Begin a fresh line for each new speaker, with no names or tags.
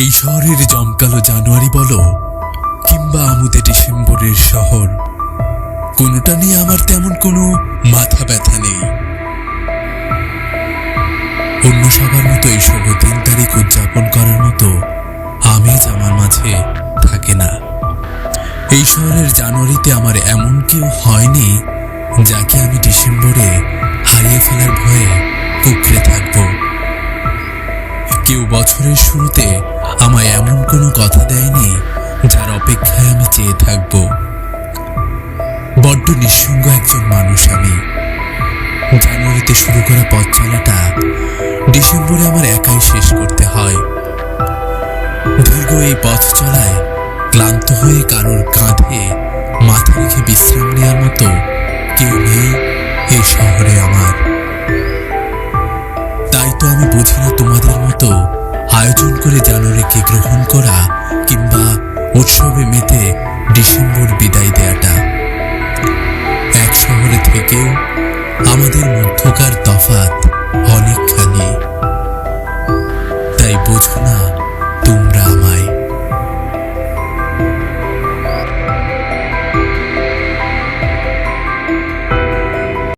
এই শহরের জমকালো জানুয়ারি বলো, কিংবা আমুদে ডিসেম্বরের শহর, কোনোটা নিয়ে আমার তেমন কোনো মাথা ব্যথা নেই। অন্য সবার মতো এই শুভ তিন তারিখ উদযাপন করার মতো আমেজ আমার মাঝে থাকে না। এই শহরের জানুয়ারিতে আমার এমন কেউ হয়নি, যাকে আমি ডিসেম্বরে হারিয়ে ফেলার ভয়ে কুকড়ে থাকব। বছরের শুরুতে আমায় এমন কোনো কথা দেয়নি যার অপেক্ষায় আমি চেয়ে থাকব। বড্ড নিঃসঙ্গ একজন মানুষ আমি। জানুয়ারিতে শুরু করা পথ চলাটা ডিসেম্বরে আমার একাই শেষ করতে হয়। দীর্ঘ এই পথ চলায় ক্লান্ত হয়ে কারোর কাঁধে মাথা রেখে বিশ্রাম নেওয়ার মতো কেউ নেই এই শহরে আমার। তাই তো আমি বুঝি না তোমাদের মতো আয়োজন করে জানুয়ারিকে গ্রহণ করা কিংবা উৎসবে মেতে ডিসেম্বর বিদায় দেয়াটা। এক শহরে থেকেও আমাদের মধ্যকার তফাত অনেকখানি। তাই বোঝো না তোমরা